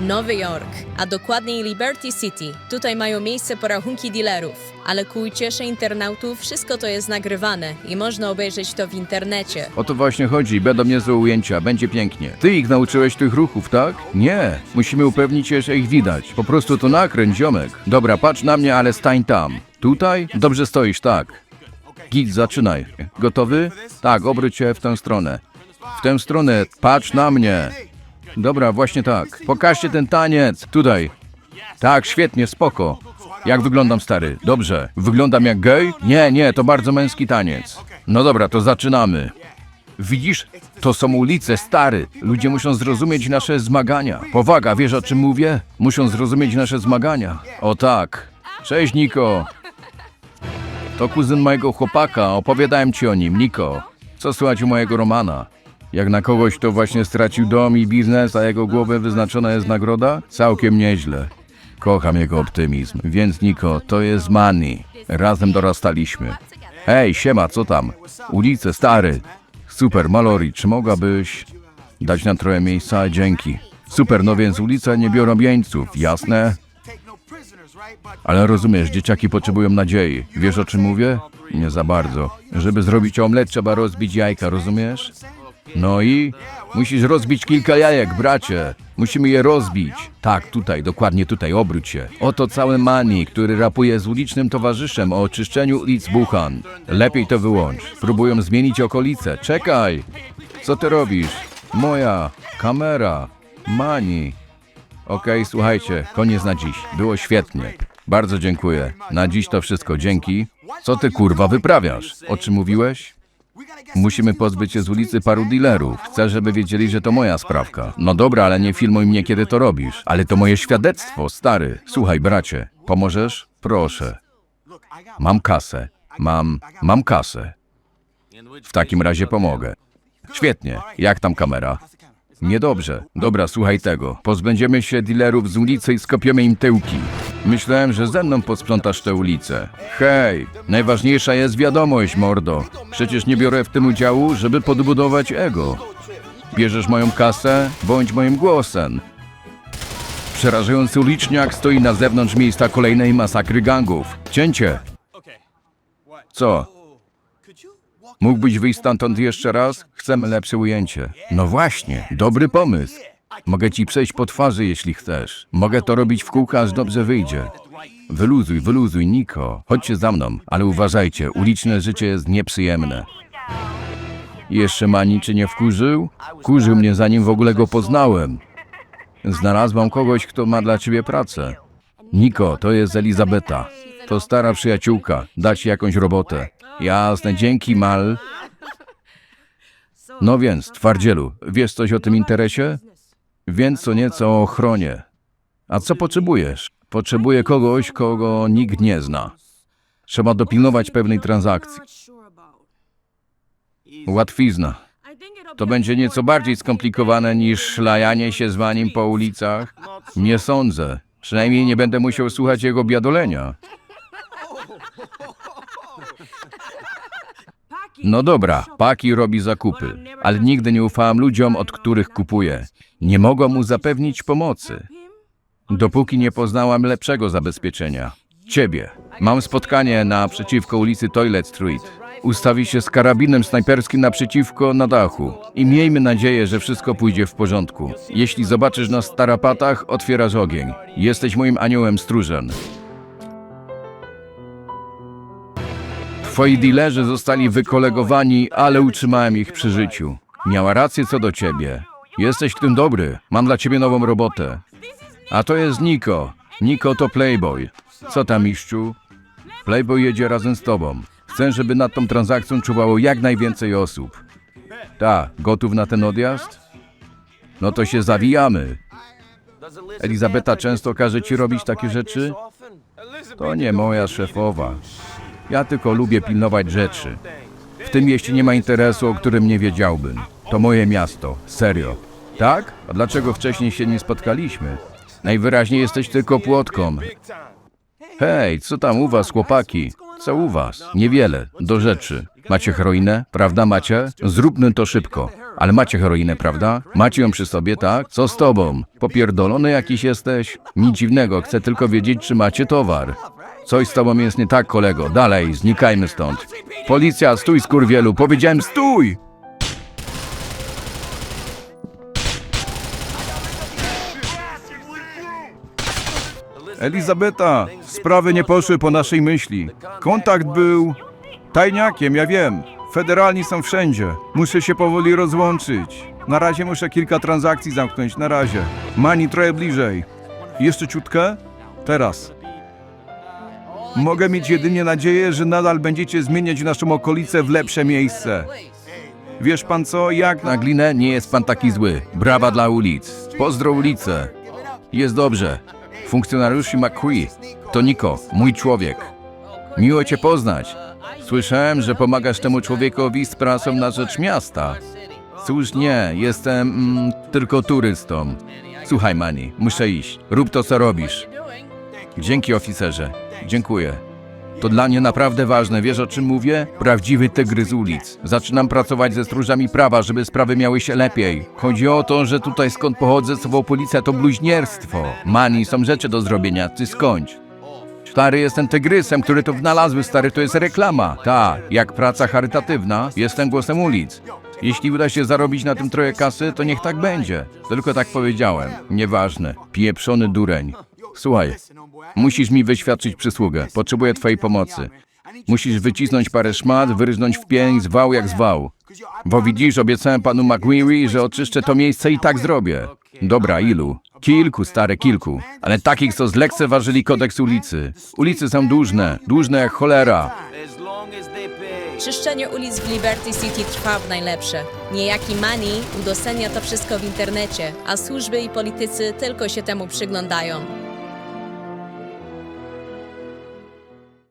Nowy Jork, a dokładniej Liberty City. Tutaj mają miejsce porachunki dealerów. Ale ku uciesze internautów wszystko to jest nagrywane i można obejrzeć to w internecie. O to właśnie chodzi, będą niezłe ujęcia, będzie pięknie. Ty ich nauczyłeś tych ruchów, tak? Nie, musimy upewnić się, że ich widać. Po prostu to nakręć, ziomek. Dobra, patrz na mnie, ale stań tam. Tutaj? Dobrze stoisz, tak. Git, zaczynaj. Gotowy? Tak, obróć się w tę stronę. W tę stronę, patrz na mnie. Dobra, właśnie tak. Pokażcie ten taniec. Tutaj. Tak, świetnie, spoko. Jak wyglądam, stary? Dobrze. Wyglądam jak gej? Nie, nie, to bardzo męski taniec. No dobra, to zaczynamy. Widzisz? To są ulice, stary. Ludzie muszą zrozumieć nasze zmagania. Powaga, wiesz o czym mówię? Muszą zrozumieć nasze zmagania. O tak. Cześć, Niko. To kuzyn mojego chłopaka, opowiadałem ci o nim, Niko. Co słychać u mojego Romana? Jak na kogoś, kto właśnie stracił dom i biznes, a jego głowę wyznaczona jest nagroda? Całkiem nieźle. Kocham jego optymizm. Więc Niko, to jest Manny. Razem dorastaliśmy. Hej, siema, co tam? Ulice, stary. Super, Mallory, czy mogłabyś dać nam trochę miejsca? Dzięki. Super, no więc ulice nie biorą jeńców, jasne? Ale rozumiesz, dzieciaki potrzebują nadziei. Wiesz o czym mówię? Nie za bardzo. Żeby zrobić omlet, trzeba rozbić jajka, rozumiesz? No i? Musisz rozbić kilka jajek, bracie. Musimy je rozbić. Tak, tutaj, dokładnie tutaj, obróć się. Oto cały Mani, który rapuje z ulicznym towarzyszem o oczyszczeniu ulic Buchan. Lepiej to wyłącz. Próbują zmienić okolice. Czekaj! Co ty robisz? Moja kamera. Mani. Okej, słuchajcie, koniec na dziś. Było świetnie. Bardzo dziękuję. Na dziś to wszystko, dzięki. Co ty kurwa wyprawiasz? O czym mówiłeś? Musimy pozbyć się z ulicy paru dealerów. Chcę, żeby wiedzieli, że to moja sprawka. No dobra, ale nie filmuj mnie, kiedy to robisz. Ale to moje świadectwo, stary. Słuchaj, bracie, pomożesz? Proszę. Mam kasę. Mam, mam kasę. W takim razie pomogę. Świetnie. Jak tam kamera? Niedobrze. Dobra, słuchaj tego. Pozbędziemy się dealerów z ulicy i skopiemy im tyłki. Myślałem, że ze mną posprzątasz tę ulicę. Hej, najważniejsza jest wiadomość, mordo. Przecież nie biorę w tym udziału, żeby podbudować ego. Bierzesz moją kasę, bądź moim głosem. Przerażający uliczniak stoi na zewnątrz miejsca kolejnej masakry gangów. Cięcie. Co? Mógłbyś wyjść stamtąd jeszcze raz? Chcemy lepsze ujęcie. No właśnie, dobry pomysł. Mogę ci przejść po twarzy, jeśli chcesz. Mogę to robić w kółka, aż dobrze wyjdzie. Wyluzuj, wyluzuj, Niko. Chodźcie za mną, ale uważajcie, uliczne życie jest nieprzyjemne. Jeszcze Mani czy nie wkurzył? Kurzył mnie zanim w ogóle go poznałem. Znalazłam kogoś, kto ma dla ciebie pracę. Niko, to jest Elizabeta. To stara przyjaciółka. Da ci jakąś robotę. Jasne, dzięki, Mal. No więc, twardzielu, wiesz coś o tym interesie? Więc co nieco o ochronie. A co potrzebujesz? Potrzebuję kogoś, kogo nikt nie zna. Trzeba dopilnować pewnej transakcji. Łatwizna. To będzie nieco bardziej skomplikowane niż szlajanie się z wanim po ulicach. Nie sądzę. Przynajmniej nie będę musiał słuchać jego biadolenia. No dobra, Paki robi zakupy, ale nigdy nie ufałam ludziom, od których kupuję. Nie mogłam mu zapewnić pomocy, dopóki nie poznałam lepszego zabezpieczenia. Ciebie. Mam spotkanie naprzeciwko ulicy Toilet Street. Ustawi się z karabinem snajperskim naprzeciwko na dachu. I miejmy nadzieję, że wszystko pójdzie w porządku. Jeśli zobaczysz nas w tarapatach, otwierasz ogień. Jesteś moim aniołem stróżem. Twoi dilerzy zostali wykolegowani, ale utrzymałem ich przy życiu. Miała rację co do ciebie. Jesteś w tym dobry. Mam dla ciebie nową robotę. A to jest Niko. Niko to Playboy. Co tam, mistrzu? Playboy jedzie razem z tobą. Chcę, żeby nad tą transakcją czuwało jak najwięcej osób. Ta, gotów na ten odjazd? No to się zawijamy. Elizabeta często każe ci robić takie rzeczy? To nie moja szefowa. Ja tylko lubię pilnować rzeczy. W tym mieście nie ma interesu, o którym nie wiedziałbym. To moje miasto, serio. Tak? A dlaczego wcześniej się nie spotkaliśmy? Najwyraźniej jesteś tylko płotką. Hej, co tam u was, chłopaki? Co u was? Niewiele, do rzeczy. Macie heroinę? Prawda macie? Zróbmy to szybko. Ale macie heroinę, prawda? Macie ją przy sobie, tak? Co z tobą? Popierdolony jakiś jesteś? Nic dziwnego, chcę tylko wiedzieć, czy macie towar. Coś z tobą jest nie tak, kolego. Dalej, znikajmy stąd. Policja, stój, skurwielu! Powiedziałem stój! Elizabeta, sprawy nie poszły po naszej myśli. Kontakt był tajniakiem, ja wiem. Federalni są wszędzie. Muszę się powoli rozłączyć. Na razie muszę kilka transakcji zamknąć, na razie. Mani trochę bliżej. Jeszcze ciutkę? Teraz. Mogę mieć jedynie nadzieję, że nadal będziecie zmieniać naszą okolicę w lepsze miejsce. Wiesz pan co, jak na glinę nie jest pan taki zły. Brawa dla ulic. Pozdro ulice. Jest dobrze. Funkcjonariuszy McCree. To Niko, mój człowiek. Miło cię poznać. Słyszałem, że pomagasz temu człowiekowi z pracą na rzecz miasta. Cóż nie, jestem mm, tylko turystą. Słuchaj, Mani, muszę iść. Rób to, co robisz. Dzięki, oficerze. Dziękuję. To dla mnie naprawdę ważne, wiesz o czym mówię? Prawdziwy tygrys ulic. Zaczynam pracować ze stróżami prawa, żeby sprawy miały się lepiej. Chodzi o to, że tutaj skąd pochodzę, słowo policja to bluźnierstwo. Mani, są rzeczy do zrobienia, ty skończ. Stary, jestem tygrysem, który to wynalazły, stary, to jest reklama. Ta, jak praca charytatywna, jestem głosem ulic. Jeśli uda się zarobić na tym trochę kasy, to niech tak będzie. Tylko tak powiedziałem. Nieważne. Pieprzony dureń. Słuchaj, musisz mi wyświadczyć przysługę. Potrzebuję twojej pomocy. Musisz wycisnąć parę szmat, wyryznąć w pień, zwał jak zwał. Bo widzisz, obiecałem panu McWeary, że oczyszczę to miejsce i tak zrobię. Dobra, ilu? Kilku, stare, kilku. Ale takich, co zlekceważyli kodeks ulicy. Ulicy są dłużne, dłużne jak cholera. Czyszczenie ulic w Liberty City trwa w najlepsze. Niejaki Mani udostępnia to wszystko w internecie, a służby i politycy tylko się temu przyglądają.